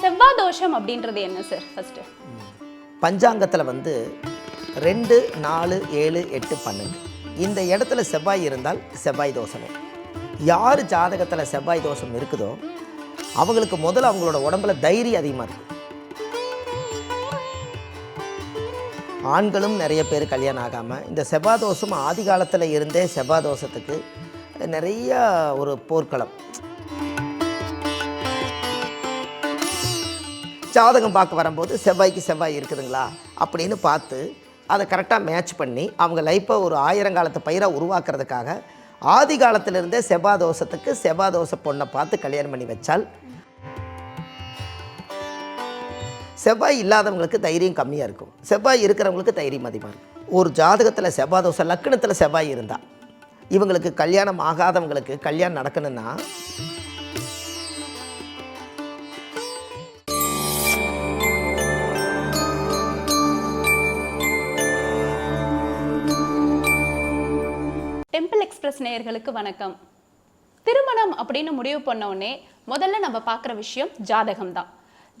செவ்வாய் தோஷம் அப்படின்றது என்ன சார் ஃபஸ்ட்டு பஞ்சாங்கத்தில் வந்து ரெண்டு நாலு ஏழு எட்டு பன்னெண்டு. இந்த இடத்துல செவ்வாய் இருந்தால் செவ்வாய் தோஷமே. யார் ஜாதகத்தில் செவ்வாய் தோஷம் இருக்குதோ அவங்களுக்கு முதல்ல அவங்களோட உடம்புல தைரியம் அதிகமாக இருக்கும் ஆண்களும் நிறைய பேர் கல்யாணம் ஆகாமல் இந்த செவ்வாய் தோஷம் ஆதி காலத்தில் இருந்தே செவ்வாய் தோஷத்துக்கு நிறைய ஒரு போர்க்களம். ஜாதகம் பார்க்க வரும்போது செவ்வாய்க்கு செவ்வாய் இருக்குதுங்களா அப்படின்னு பார்த்து அதை கரெக்டாக மேட்ச் பண்ணி அவங்க லைஃப்பை ஒரு ஆயிரங்காலத்து பயிராக உருவாக்குறதுக்காக ஆதி காலத்திலிருந்தே செவ்வாய் தோஷத்துக்கு செவ்வாய் தோசை பொண்ணை பார்த்து கல்யாணம் பண்ணி வச்சால் செவ்வாய் இல்லாதவங்களுக்கு தைரியம் கம்மியாக இருக்கும். செவ்வாய் இருக்கிறவங்களுக்கு தைரியம் அதிகமாக இருக்கும். ஒரு ஜாதகத்தில் செவ்வாய் தோசை லக்கணத்தில் செவ்வாய் இருந்தால் இவங்களுக்கு கல்யாணம் ஆகாதவங்களுக்கு கல்யாணம் நடக்கணும்னா டெம்பிள் நேயர்களுக்கு வணக்கம். திருமணம் அப்படின்னு முடிவு பண்ண உடனே முதல்ல நம்ம பார்க்குற விஷயம் ஜாதகம் தான்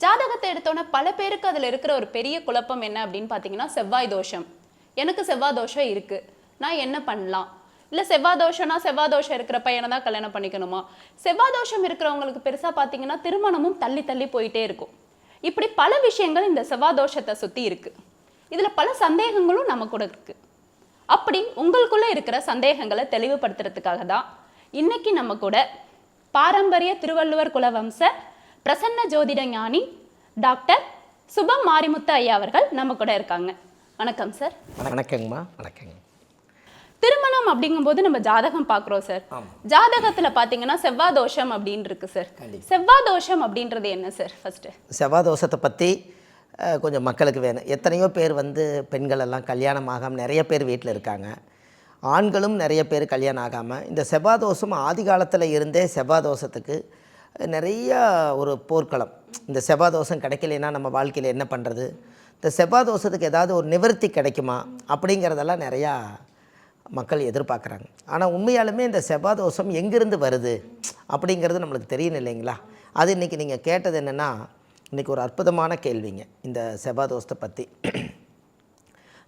ஜாதகத்தை எடுத்தோன்னே பல பேருக்கு அதில் இருக்கிற ஒரு பெரிய குழப்பம் என்ன அப்படின்னு பார்த்தீங்கன்னா செவ்வாய் தோஷம். எனக்கு செவ்வாய் தோஷம் இருக்கு. நான் என்ன பண்ணலாம்? இல்லை செவ்வாய் தோஷம்னா செவ்வாய் தோஷம் இருக்கிற பையனை தான் கல்யாணம் பண்ணிக்கணுமா? செவ்வாய் தோஷம் இருக்கிறவங்களுக்கு பெருசாக பார்த்தீங்கன்னா திருமணமும் தள்ளி தள்ளி போயிட்டே இருக்கும். இப்படி பல விஷயங்கள் இந்த செவ்வாய் தோஷத்தை சுற்றி இருக்கு. இதில் பல சந்தேகங்களும் நம்ம கூட இருக்கு. அப்படி உங்களுக்குள்ள இருக்கிற சந்தேகங்களை தெளிவுபடுத்துறதுக்காக தான் இன்னைக்கு நம்ம கூட பாரம்பரிய திருவள்ளுவர் குலவம்ச பிரசன்ன ஜோதிட ஞானி டாக்டர் சுபம் மாரிமுத்து ஐயா அவர்கள் நம்ம கூட இருக்காங்க. வணக்கம் சார். வணக்கங்கம்மா. வணக்கங்க. திருமணம் அப்படிங்கும்போது நம்ம ஜாதகம் பார்க்குறோம் சார். ஜாதகத்துல பாத்தீங்கன்னா செவ்வாய் தோஷம் அப்படின்னு இருக்கு சார். செவ்வாய் தோஷம் அப்படின்றது என்ன சார் ஃபர்ஸ்ட் செவ்வாய் தோஷத்தை பற்றி கொஞ்சம் மக்களுக்கு வேணும் எத்தனையோ பேர் வந்து பெண்களெல்லாம் கல்யாணம் ஆகாமல் நிறைய பேர் வீட்டில் இருக்காங்க. ஆண்களும் நிறைய பேர் கல்யாணம் ஆகாமல் இந்த செவ்வாதோஷம் ஆதி காலத்தில் இருந்தே செவ்வாதோஷத்துக்கு நிறையா நிறைய ஒரு போர்க்களம். இந்த செவ்வாதோஷம் கிடைக்கலைன்னா நம்ம வாழ்க்கையில் என்ன பண்ணுறது இந்த செவ்வாதோஷத்துக்கு ஏதாவது ஒரு நிவர்த்தி கிடைக்குமா? அப்படிங்கிறதெல்லாம் நிறையா மக்கள் எதிர்பார்க்குறாங்க. ஆனால் உண்மையாலுமே இந்த செவ்வாதோஷம் எங்கேருந்து வருது? அப்படிங்கிறது நம்மளுக்கு தெரியணும் இல்லைங்களா? அது இன்றைக்கி நீங்கள் கேட்டது என்னென்னா இன்றைக்கி ஒரு அற்புதமான கேள்விங்க இந்த செவ்வாய் தோஷத்தை பற்றி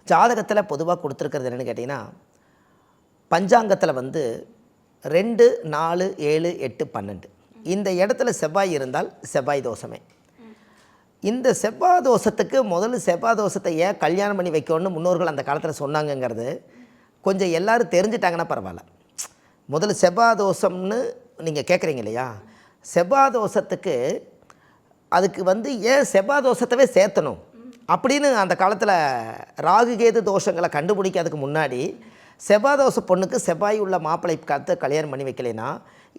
ஜாதகத்தில் பொதுவாக கொடுத்துருக்கிறது என்னென்னு கேட்டிங்கன்னா பஞ்சாங்கத்தில் வந்து ரெண்டு நாலு ஏழு எட்டு பன்னெண்டு. இந்த இடத்துல செவ்வாய் இருந்தால் செவ்வாய் தோஷமே. இந்த செவ்வாய் தோஷத்துக்கு முதல்ல செவ்வாய் தோஷத்தை ஏன் கல்யாணம் பண்ணி வைக்கணும்னு முன்னோர்கள் அந்த காலத்தில் சொன்னாங்கங்கிறது கொஞ்சம் எல்லாரும் தெரிஞ்சிட்டாங்கன்னா பரவாயில்ல. முதல்ல செவ்வாய் தோஷம்னு நீங்கள் கேட்குறீங்க இல்லையா? செவ்வாய் தோஷத்துக்கு அதுக்கு வந்து ஏன் செவ்வாய் தோஷத்தவே சேர்த்தணும்? அப்படின்னு அந்த காலத்தில் ராகு கேது தோஷங்களை கண்டுபிடிக்கிறதுக்கு முன்னாடி செவ்வாய் தோஷ பொண்ணுக்கு செவ்வாய் உள்ள மாப்பிள்ளை காத்து கல்யாணம் பண்ணி வைக்கலைன்னா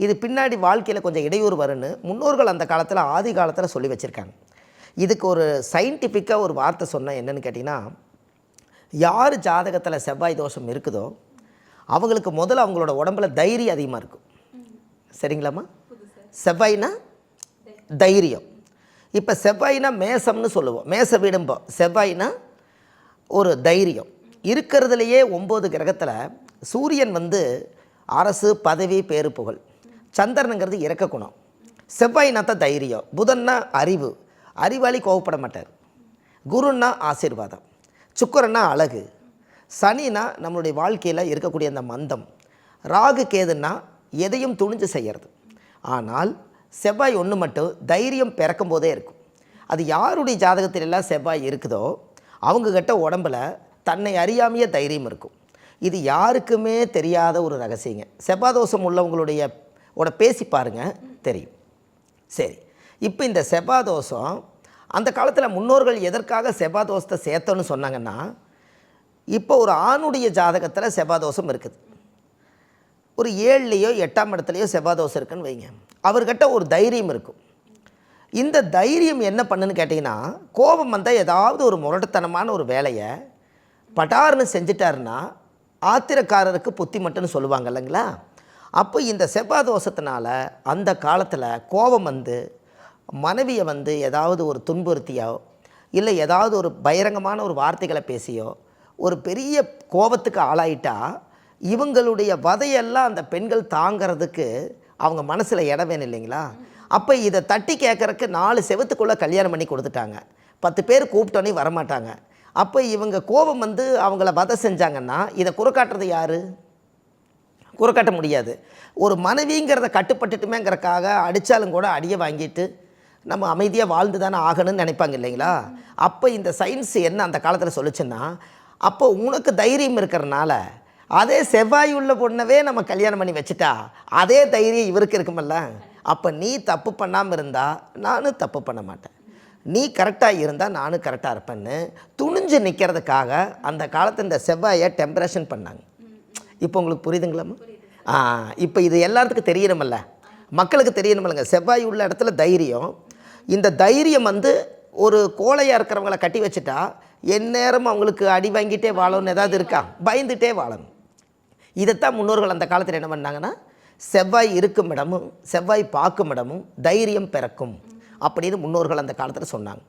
இது பின்னாடி வாழ்க்கையில் கொஞ்சம் இடையூறு வரும்னு முன்னோர்கள் அந்த காலத்தில் ஆதி காலத்தில் சொல்லி வச்சுருக்காங்க. இதுக்கு ஒரு சயின்டிஃபிக்காக ஒரு வார்த்தை சொன்னேன் என்னன்னு கேட்டிங்கன்னா யார் ஜாதகத்தில் செவ்வாய் தோஷம் இருக்குதோ அவங்களுக்கு முதல்ல அவங்களோட உடம்புல தைரியம் அதிகமாக இருக்கும். சரிங்களாம்மா? செவ்வாய்னா தைரியம். இப்போ செவ்வாய்னா மேசம்னு சொல்லுவோம். மேச வீடும்போ செவ்வாய்னா ஒரு தைரியம். இருக்கிறதுலையே ஒம்பது கிரகத்தில் சூரியன் வந்து அரசு பதவி பேரு புகழ். சந்திரனுங்கிறது இறக்க குணம். செவ்வாய்னா தான் தைரியம். புதன்னா அறிவு. அறிவாளி கோவப்பட மாட்டார். குருன்னா ஆசீர்வாதம். சுக்கரன்னா அழகு. சனினா நம்மளுடைய வாழ்க்கையில் இருக்கக்கூடிய அந்த மந்தம். ராகு கேதுன்னா எதையும் துணிஞ்சு செய்கிறது ஆனால் செவ்வாய் ஒன்று மட்டும் தைரியம் பிறக்கும் போதே இருக்கும். அது யாருடைய ஜாதகத்தில் எல்லாம் செவ்வாய் இருக்குதோ அவங்கக்கிட்ட உடம்புல தன்னை அறியாமையே தைரியம் இருக்கும். இது யாருக்குமே தெரியாத ஒரு ரகசியங்க. செவ்வாதோஷம் உள்ளவங்களுடைய ஓட பேசி பாருங்க தெரியும். சரி இப்போ இந்த செவ்வாதோஷம் அந்த காலத்தில் முன்னோர்கள் எதற்காக செவ்வாதோஷத்தை சேர்த்தோன்னு சொன்னாங்கன்னா இப்போ ஒரு ஆணுடைய ஜாதகத்தில் செவ்வாதோஷம் இருக்குது. ஒரு ஏழுலேயோ எட்டாம் இடத்துலையோ செவ்வாய் இருக்குன்னு வைங்க. அவர்கிட்ட ஒரு தைரியம் இருக்கும். இந்த தைரியம் என்ன பண்ணுன்னு கேட்டிங்கன்னா கோபம் வந்தால் ஏதாவது ஒரு முரட்டுத்தனமான ஒரு வேலையை பட்டார்னு செஞ்சிட்டாருன்னா ஆத்திரக்காரருக்கு புத்தி மட்டும்னு சொல்லுவாங்க இல்லைங்களா? அப்போ இந்த செவ்வாய் தோஷத்தினால அந்த காலத்தில் கோபம் வந்து மனைவியை வந்து ஏதாவது ஒரு துன்புறுத்தியோ இல்லை ஏதாவது ஒரு பகிரங்கமான ஒரு வார்த்தைகளை பேசியோ ஒரு பெரிய கோபத்துக்கு ஆளாயிட்டால் இவங்களுடைய வதையெல்லாம் அந்த பெண்கள் தாங்கிறதுக்கு அவங்க மனசில் இடம் வேணும் இல்லைங்களா? அப்போ இதை தட்டி கேட்கறக்கு நாலு செவத்துக்குள்ளே கல்யாணம் பண்ணி கொடுத்துட்டாங்க. பத்து பேர் கூப்பிட்டோன்னே வரமாட்டாங்க. அப்போ இவங்க கோபம் வந்து அவங்கள வதை செஞ்சாங்கன்னா இதை குறுக்காட்டுறது யார்? குறுக்காட்ட முடியாது. ஒரு மனைவிங்கிறத கட்டுப்பட்டுட்டுமேங்கிறக்காக அடித்தாலும் கூட அடியை வாங்கிட்டு நம்ம அமைதியாக வாழ்ந்து தானே ஆகணும்னு நினைப்பாங்க இல்லைங்களா? அப்போ இந்த சயின்ஸ் என்ன அந்த காலத்தில் சொல்லிச்சுன்னா அப்போ உனக்கு தைரியம் இருக்கிறனால அதே செவ்வாய் உள்ள பொண்ணவே நம்ம கல்யாணம் பண்ணி வச்சுட்டா அதே தைரியம் இவருக்கு இருக்குமல்ல? அப்போ நீ தப்பு பண்ணாமல் இருந்தால் நானும் தப்பு பண்ண மாட்டேன். நீ கரெக்டாக இருந்தால் நானும் கரெக்டாக இருப்பேன்னு துணிஞ்சு நிற்கிறதுக்காக அந்த காலத்து இந்த செவ்வாயை டெம்பரேஷன் பண்ணாங்க. இப்போ உங்களுக்கு புரியுதுங்களாம்மா? இப்போ இது எல்லாத்துக்கும் தெரியணுமல்ல. மக்களுக்கு தெரியணுமில்லங்க. செவ்வாய் உள்ள இடத்துல தைரியம். இந்த தைரியம் வந்து ஒரு கோழையாக இருக்கிறவங்கள கட்டி வச்சுட்டா எந்நேரம் அவங்களுக்கு அடி வாங்கிட்டே வாழணும்னு ஏதாவது இருக்கா? பயந்துட்டே வாழணும். இதைத்தான் முன்னோர்கள் அந்த காலத்தில் என்ன பண்ணாங்கன்னா செவ்வாய் இருக்கும் இடமும் செவ்வாய் பார்க்கும் இடமும் தைரியம் பிறக்கும் அப்படின்னு முன்னோர்கள் அந்த காலத்தில் சொன்னாங்க.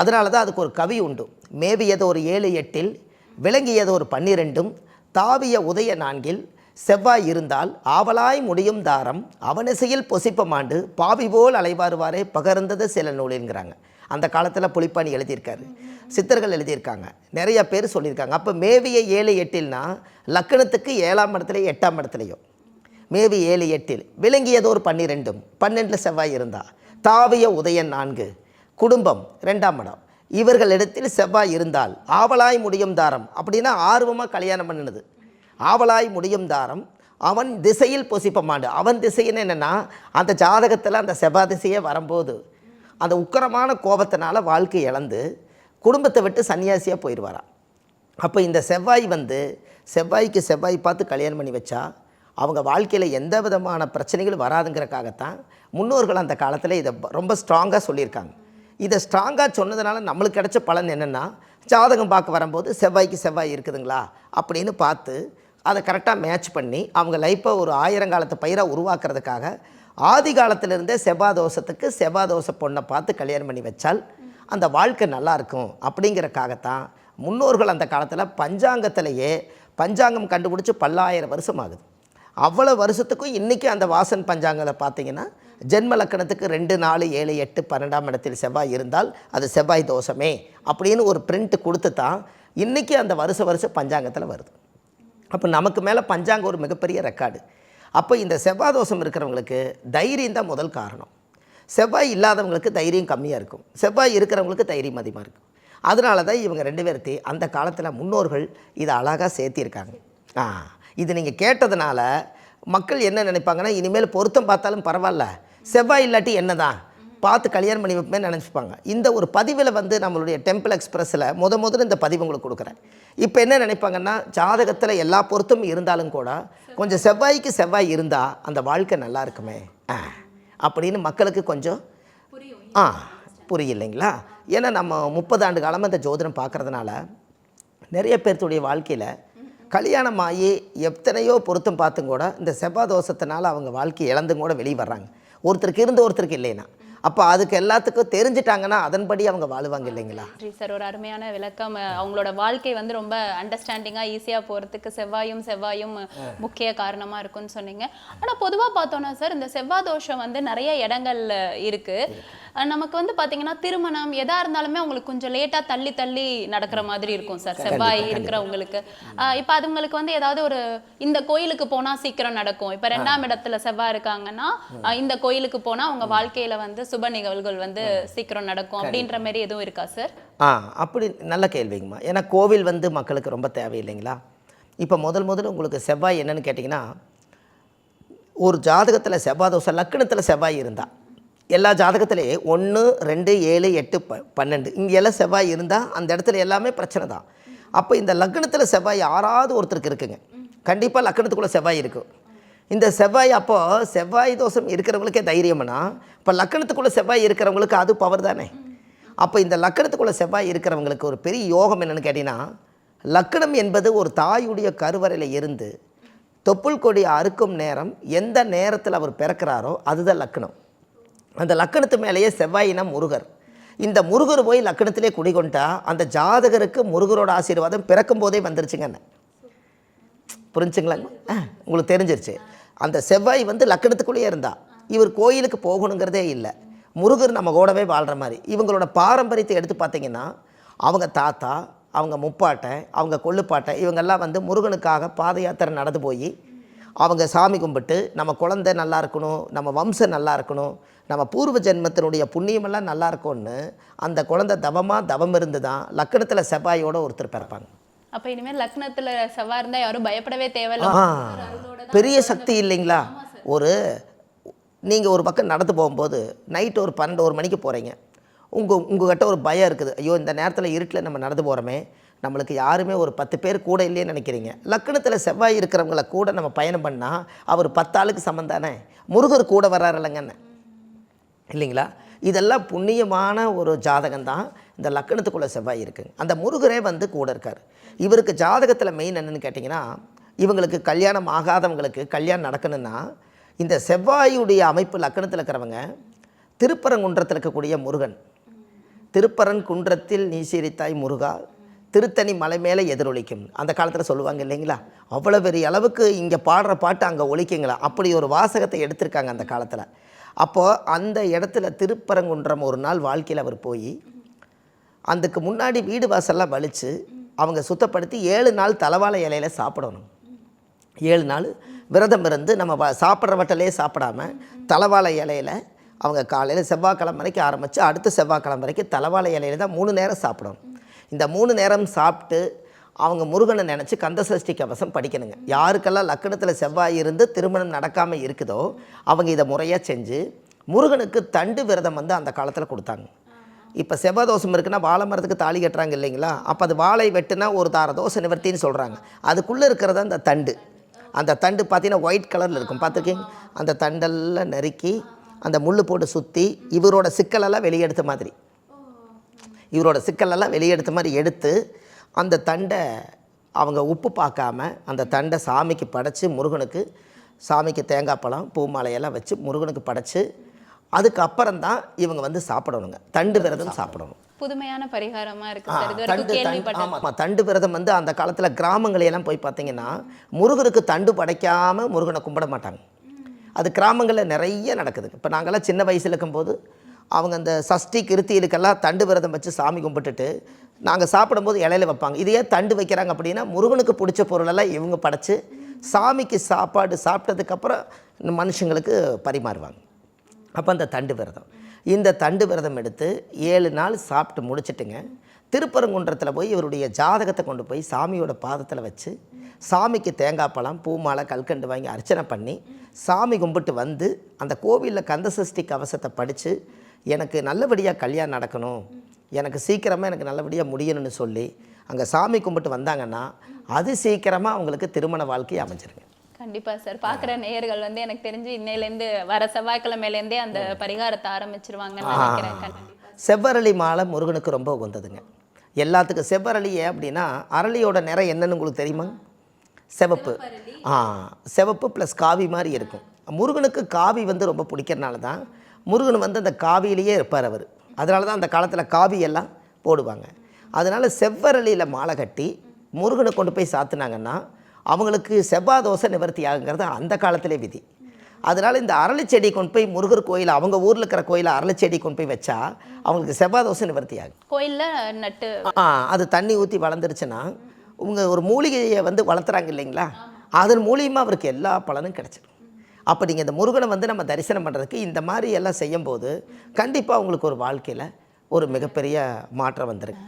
அதனால தான் அதுக்கு ஒரு கவி உண்டு. மேவியது ஒரு ஏழு எட்டில் விளங்கியது ஒரு பன்னிரெண்டும் தாவிய உதய நான்கில் செவ்வாய் இருந்தால் ஆவலாய் முடியும் தாரம் அவனசையில் பொசிப்பமாண்டு பாவி போல் அலைவாருவாரே பகர்ந்தது சில நூலுங்கிறாங்க அந்த காலத்தில் புலிப்பாணி எழுதியிருக்காரு. சித்தர்கள் எழுதியிருக்காங்க. நிறைய பேர் சொல்லியிருக்காங்க. அப்போ மேவிய ஏழு எட்டில்னா லக்கணத்துக்கு ஏழாம் இடத்துல எட்டாம் இடத்துலையோ. மேவி ஏழு எட்டில் விளங்கியதோர் பன்னிரெண்டும் பன்னெண்டில் செவ்வாய் இருந்தா. தாவிய உதயன் நான்கு குடும்பம் ரெண்டாம் இடம். இவர்களிடத்தில் செவ்வாய் இருந்தால் ஆவலாய் முடியும் தாரம் அப்படின்னா ஆர்வமாக கல்யாணம் பண்ணினது. ஆவலாய் முடியும் தாரம் அவன் திசையில் பொசிப்பமாண்டு. அவன் திசைன்னு என்னென்னா அந்த ஜாதகத்தில் அந்த செவ்வாய் திசையே வரும்போது அந்த உக்கரமான கோபத்தினால வாழ்க்கை இழந்து குடும்பத்தை விட்டு சன்னியாசியாக போயிடுவாராம் அப்போ இந்த செவ்வாய் வந்து செவ்வாய்க்கு செவ்வாய் பார்த்து கல்யாணம் பண்ணி வச்சா அவங்க வாழ்க்கையில் எந்த விதமான பிரச்சனைகளும் வராதுங்கிறக்காகத்தான் முன்னோர்கள் அந்த காலத்தில் இதை ரொம்ப ஸ்ட்ராங்காக சொல்லியிருக்காங்க. இதை ஸ்ட்ராங்காக சொன்னதுனால நம்மளுக்கு கிடைச்ச பலன் என்னென்னா ஜாதகம் பார்க்க வரும்போது செவ்வாய்க்கு செவ்வாய் இருக்குதுங்களா அப்படின்னு பார்த்து அதை கரெக்டாக மேட்ச் பண்ணி அவங்க லைஃப்பை ஒரு ஆயிரங்காலத்து பயிராக உருவாக்குறதுக்காக ஆதி காலத்திலிருந்தே செவ்வாய் தோஷத்துக்கு செவ்வாய் தோசை பொண்ணை பார்த்து கல்யாணம் பண்ணி வச்சால் அந்த வாழ்க்கை நல்லாயிருக்கும் அப்படிங்கிறக்காகத்தான் முன்னோர்கள் அந்த காலத்தில் பஞ்சாங்கத்திலேயே பஞ்சாங்கம் கண்டுபிடிச்சி பல்லாயிரம் வருஷம் ஆகுது. அவ்வளோ வருஷத்துக்கும் இன்றைக்கி அந்த வாசன் பஞ்சாங்கத்தை பார்த்தீங்கன்னா ஜென்ம லக்கணத்துக்கு ரெண்டு நாலு ஏழு எட்டு பன்னெண்டாம் இடத்தில் செவ்வாய் இருந்தால் அது செவ்வாய் தோஷமே அப்படின்னு ஒரு பிரிண்ட் கொடுத்து தான் இன்றைக்கி அந்த வருஷ வருஷம் பஞ்சாங்கத்தில் வருது. அப்போ நமக்கு மேலே பஞ்சாங்கம் ஒரு மிகப்பெரிய ரெக்கார்டு அப்போ இந்த செவ்வாய் தோஷம் இருக்கிறவங்களுக்கு தைரியம் தான் முதல் காரணம். செவ்வாய் இல்லாதவங்களுக்கு தைரியம் கம்மியாக இருக்கும். செவ்வாய் இருக்கிறவங்களுக்கு தைரியம் அதிகமாக இருக்கும். அதனால தான் இவங்க ரெண்டு பேர்த்தையும் அந்த காலத்தில் முன்னோர்கள் இதை அழகாக சேர்த்திருக்காங்க. ஆ இது நீங்கள் கேட்டதுனால மக்கள் என்ன நினைப்பாங்கன்னா இனிமேல் பொருத்தம் பார்த்தாலும் பரவாயில்ல. செவ்வாய் இல்லாட்டி என்னதான்? பார்த்து கல்யாணம் பண்ணி வைப்பேன் நினச்சிப்பாங்க. இந்த ஒரு பதிவில் வந்து நம்மளுடைய டெம்பிள் எக்ஸ்பிரஸில் முத முதல்ல இந்த பதிவு உங்களுக்கு கொடுக்குறேன். இப்போ என்ன நினைப்பாங்கன்னா ஜாதகத்தில் எல்லா பொருத்தும் இருந்தாலும் கூட கொஞ்சம் செவ்வாய்க்கு செவ்வாய் இருந்தால் அந்த வாழ்க்கை நல்லா இருக்குமே. ஆ அப்படின்னு மக்களுக்கு கொஞ்சம் ஆ புரியலைங்களா ஏன்னா நம்ம முப்பது ஆண்டு காலமாக இந்த ஜோதிடம் பார்க்குறதுனால நிறைய பேர்த்துடைய வாழ்க்கையில் கல்யாணம் ஆகி எத்தனையோ பொருத்தம் பார்த்தும் கூட இந்த செவ்வாய் தோஷத்தினால அவங்க வாழ்க்கை இழந்தும் கூட வெளியே வர்றாங்க. ஒருத்தருக்கு இருந்து ஒருத்தருக்கு இல்லைன்னா. அப்போ அதுக்கு எல்லாத்துக்கும் தெரிஞ்சிட்டாங்கன்னா அதன்படி அவங்க வாழுவாங்க இல்லைங்களா? நன்றி சார். ஒரு அருமையான விளக்கம். அவங்களோட வாழ்க்கை வந்து ரொம்ப அண்டர்ஸ்டாண்டிங்கா ஈஸியா போறதுக்கு செவ்வாயும் செவ்வாயும் முக்கிய காரணமா இருக்கும்னு சொன்னீங்க. ஆனா பொதுவா பார்த்தோம்னா சார் இந்த செவ்வாய் தோஷம் வந்து நிறைய இடங்கள்ல இருக்கு. அஹ், நமக்கு வந்து பாத்தீங்கன்னா திருமணம் எதா இருந்தாலுமே அவங்களுக்கு கொஞ்சம் லேட்டா தள்ளி தள்ளி நடக்கிற மாதிரி இருக்கும் சார். செவ்வாய் இருக்கிறவங்களுக்கு. இப்ப அதுங்களுக்கு வந்து ஏதாவது ஒரு இந்த கோயிலுக்கு போனா சீக்கிரம் நடக்கும். இப்ப ரெண்டாம் இடத்துல செவ்வாய் இருக்காங்கன்னா இந்த கோயிலுக்கு போனா அவங்க வாழ்க்கையில வந்து சுப நிகழ்வுகள் வந்து சீக்கிரம் நடக்கும் அப்படின்ற மாதிரி எதுவும் இருக்கா சார்? ஆ அப்படி நல்ல கேள்விங்கம்மா. ஏன்னா கோவில் வந்து மக்களுக்கு ரொம்ப தேவையில்லைங்களா? இப்போ முதல் முதல்ல உங்களுக்கு செவ்வாய் என்னன்னு கேட்டிங்கன்னா ஒரு ஜாதகத்தில் செவ்வாய் தோசை லக்கணத்தில் செவ்வாய் இருந்தால் எல்லா ஜாதகத்திலேயே ஒன்று ரெண்டு ஏழு எட்டு ப பன்னெண்டு இங்கெல்லாம் செவ்வாய் இருந்தால் அந்த இடத்துல எல்லாமே பிரச்சனை தான். அப்போ இந்த லக்னத்தில் செவ்வாய் யாராவது ஒருத்தருக்கு இருக்குங்க. கண்டிப்பாக லக்கணத்துக்குள்ளே செவ்வாய் இருக்கும் இந்த செவ்வாய் அப்போ செவ்வாய் தோஷம் இருக்கிறவங்களுக்கே தைரியம்னா இப்போ லக்கணத்துக்குள்ளே செவ்வாய் இருக்கிறவங்களுக்கு அது பவர் தானே? அப்போ இந்த லக்கணத்துக்குள்ளே செவ்வாய் இருக்கிறவங்களுக்கு ஒரு பெரிய யோகம் என்னென்னு கேட்டிங்கன்னா லக்கணம் என்பது ஒரு தாயுடைய கருவறையில் இருந்து தொப்புள் கொடி அறுக்கும் நேரம் எந்த நேரத்தில் அவர் பிறக்கிறாரோ அதுதான் லக்கணம். அந்த லக்கணத்து மேலேயே செவ்வாயினா முருகர். இந்த முருகர் போய் லக்கணத்திலே குடிகொண்டா அந்த ஜாதகருக்கு முருகரோட ஆசீர்வாதம் பிறக்கும் போதே வந்துருச்சுங்க புரிஞ்சுங்களாங்க ஆ, உங்களுக்கு தெரிஞ்சிருச்சு. அந்த செவ்வாய் வந்து லக்கணத்துக்குள்ளேயே இருந்தா. இவர் கோயிலுக்கு போகணுங்கிறதே இல்லை. முருகர் நம்ம கூடவே வாழ்கிற மாதிரி. இவங்களோட பாரம்பரியத்தை எடுத்து பார்த்தீங்கன்னா அவங்க தாத்தா அவங்க முப்பாட்டை அவங்க கொள்ளுப்பாட்டை இவங்கெல்லாம் வந்து முருகனுக்காக பாத யாத்திரை நடந்து போய் அவங்க சாமி கும்பிட்டு நம்ம குழந்தை நல்லா இருக்கணும் நம்ம வம்சம் நல்லா இருக்கணும் நம்ம பூர்வ ஜென்மத்தினுடைய புண்ணியமெல்லாம் நல்லா இருக்கும்னு அந்த குழந்தை தவமாக தவம் இருந்து தான் லக்கணத்தில் செவ்வாயோட ஒருத்தர் பிறப்பாங்க. அப்ப இனிமேல் லக்னத்துல செவ்வாய் இருந்தா யாரும் பயப்படவே தேவையில்ல. பெரிய சக்தி இல்லைங்களா? ஒரு நீங்கள் ஒரு பக்கம் நடந்து போகும்போது நைட்டு ஒரு பன்னெண்டு ஒரு மணிக்கு போகிறீங்க உங்கள் உங்ககிட்ட ஒரு பயம் இருக்குது. ஐயோ இந்த நேரத்தில் இருட்டில் நம்ம நடந்து போகிறோமே நம்மளுக்கு யாருமே ஒரு பத்து பேர் கூட இல்லையேன்னு நினைக்கிறீங்க. லக்கணத்தில் செவ்வாய் இருக்கிறவங்கள கூட நம்ம பயணம் பண்ணால் அவர் பத்தாளுக்கு சமம் தானே? முருகர் கூட வர்றாரு இல்லைங்கன்னு. இல்லைங்களா? இதெல்லாம் புண்ணியமான ஒரு ஜாதகம் தான் இந்த லக்கணத்துக்குள்ளே செவ்வாய் இருக்குங்க அந்த முருகரே வந்து கூட இருக்கார். இவருக்கு ஜாதகத்தில் மெயின் என்னென்னு கேட்டிங்கன்னா இவங்களுக்கு கல்யாணம் ஆகாதவங்களுக்கு கல்யாணம் நடக்கணும்னா இந்த செவ்வாயுடைய அமைப்பு லக்கணத்தில் இருக்கிறவங்க திருப்பரங்குன்றத்தில் இருக்கக்கூடிய முருகன். திருப்பரன் குன்றத்தில் நீசிரித்தாய் முருகா திருத்தணி மலை மேலே எதிரொலிக்கும். அந்த காலத்தில் சொல்லுவாங்க இல்லைங்களா? அவ்வளோ பெரிய அளவுக்கு இங்கே பாடுற பாட்டு அங்கே ஒழிக்குங்களா அப்படி ஒரு வாசகத்தை எடுத்திருக்காங்க அந்த காலத்தில். அப்போது அந்த இடத்துல திருப்பரங்குன்றம் ஒரு நாள் வாழ்க்கையில் அவர் போய் அதுக்கு முன்னாடி வீடு வாசல்லாம் வலித்து அவங்க சுத்தப்படுத்தி ஏழு நாள் தலவாழை இலையில சாப்பிடணும். ஏழு நாள் விரதம் இருந்து நம்ம வ- சாப்பிட்ற வட்டலே சாப்பிடாம தலவாழை இலையில அவங்க காலையில் செவ்வாய்க்கிழமை வரைக்கும் ஆரம்பித்து அடுத்த செவ்வாய்க்கிழமை வரைக்கும் தலவாழை இலையில தான் மூணு நேரம் சாப்பிடணும். இந்த மூணு நேரம் சாப்பிட்டு அவங்க முருகனை நினச்சி கந்தசஷ்டி கவசம் படிக்கணுங்க. யாருக்கெல்லாம் லக்கணத்தில் செவ்வாய் இருந்து திருமணம் நடக்காமல் இருக்குதோ அவங்க இதை முறையாக செஞ்சு முருகனுக்கு தண்டு விரதம் வந்து அந்த காலத்தில் கொடுத்தாங்க. இப்போ செவ்வாய் தோஷம் இருக்குன்னா வாழை மரத்துக்கு தாலி கட்டுறாங்க இல்லைங்களா? அப்போ அது வாழை வெட்டுனா ஒரு தார தோசை நிவர்த்தின்னு சொல்கிறாங்க அதுக்குள்ளே இருக்கிறது அந்த தண்டு. அந்த தண்டு பார்த்தீங்கன்னா ஒயிட் கலரில் இருக்கும். பார்த்துருக்கீங்க அந்த தண்டெல்லாம் நறுக்கி அந்த முள் போட்டு சுற்றி இவரோட சிக்கலெல்லாம் வெளியெடுத்த மாதிரி. இவரோட சிக்கலெல்லாம் வெளியெடுத்த மாதிரி எடுத்து அந்த தண்டை அவங்க உப்பு பார்க்காம அந்த தண்டை சாமிக்கு படைச்சி முருகனுக்கு சாமிக்கு தேங்காய் பழம் பூ மாலையெல்லாம் வச்சு முருகனுக்கு படைச்சி அதுக்கப்புறம் தான் இவங்க வந்து சாப்பிடணுங்க. தண்டு விரதம் சாப்பிடணும். புதுமையான பரிகாரமா இருக்கு ஆமாம் தண்டு விரதம் வந்து அந்த காலத்தில் கிராமங்களையெல்லாம் போய் பார்த்தீங்கன்னா முருகருக்கு தண்டு படைக்காம முருகனை கும்பிட மாட்டாங்க. அது கிராமங்களில் நிறைய நடக்குது இப்போ நாங்கள்லாம் சின்ன வயசில் இருக்கும்போது அவங்க அந்த சஷ்டி கிருத்திகளுக்கெல்லாம் தண்டு விரதம் வச்சு சாமி கும்பிட்டுட்டு நாங்கள் சாப்பிடும்போது இலையில வைப்பாங்க. இது ஏன் தண்டு வைக்கிறாங்க அப்படின்னா முருகனுக்கு பிடிச்ச பொருளெல்லாம் இவங்க படைச்சு சாமிக்கு சாப்பாடு சாப்பிட்டதுக்கப்புறம் மனுஷங்களுக்கு பரிமாறுவாங்க. அப்போ அந்த தண்டு விரதம். இந்த தண்டு விரதம் எடுத்து ஏழு நாள் சாப்பிட்டு முடிச்சிட்டுங்க திருப்பரங்குன்றத்தில் போய் இவருடைய ஜாதகத்தை கொண்டு போய் சாமியோட பாதத்தில் வச்சு சாமிக்கு தேங்காய் பழம் பூ மாலை கல்கண்டு வாங்கி அர்ச்சனை பண்ணி சாமி கும்பிட்டு வந்து அந்த கோவிலில் கந்தசஷ்டி கவசத்தை படித்து எனக்கு நல்லபடியாக கல்யாணம் நடக்கணும் எனக்கு சீக்கிரமாக எனக்கு நல்லபடியாக முடியணும்னு சொல்லி அங்கே சாமி கும்பிட்டு வந்தாங்கன்னா அது சீக்கிரமாக அவங்களுக்கு திருமண வாழ்க்கை அமைஞ்சிருங்க. கண்டிப்பா சார். பாக்குற நேயர்கள் வந்து எனக்கு தெரிஞ்சு இன்னையில இருந்து வர செவ்வாய்க்கிழமையில இருந்தே அந்த பரிகாரத்தை ஆரம்பிச்சிருவாங்கன்னு நினைக்கிறேன். கண்டிப்பா. செவ்வரளி மாலை முருகனுக்கு ரொம்ப உகந்ததுங்க. எல்லாத்துக்கும் செவ்வரளி ஏன் அப்படின்னா அரளியோட நிறம் என்னன்னு உங்களுக்கு தெரியுமா? சிவப்பு. ஆ சிவப்பு ப்ளஸ் காவி மாதிரி இருக்கும். முருகனுக்கு காவி வந்து ரொம்ப பிடிக்கிறனால தான் முருகன் வந்து அந்த காவியிலேயே இருப்பார் அவர். அதனால தான் அந்த காலத்தில் காவி எல்லாம் போடுவாங்க. அதனால் செவ்வரளியில் மாலை கட்டி முருகனை கொண்டு போய் சாத்துனாங்கன்னா அவங்களுக்கு செவ்வாய் தோசை நிவர்த்தி ஆகுங்கிறது அந்த காலத்திலே விதி. அதனால் இந்த அரளி செடி கொண்டு போய் முருகர் கோயில் அவங்க ஊரில் இருக்கிற கோயிலில் அரளி செடி கொண்டு போய் வச்சா அவங்களுக்கு செவ்வாய் தோசை நிவர்த்தி ஆகும் கோயில்ல நட்டு ஆ அது தண்ணி ஊற்றி வளர்ந்துருச்சுன்னா உங்க ஒரு மூலிகையை வந்து வளர்த்துறாங்க இல்லைங்களா? அதன் மூலியமாக அவருக்கு எல்லா பலனும் கிடைச்சிடும். அப்போ நீங்கள் இந்த முருகனை வந்து நம்ம தரிசனம் பண்ணுறதுக்கு இந்த மாதிரி எல்லாம் செய்யும்போது கண்டிப்பாக உங்களுக்கு ஒரு வாழ்க்கையில் ஒரு மிகப்பெரிய மாற்றம் வந்திருக்கு.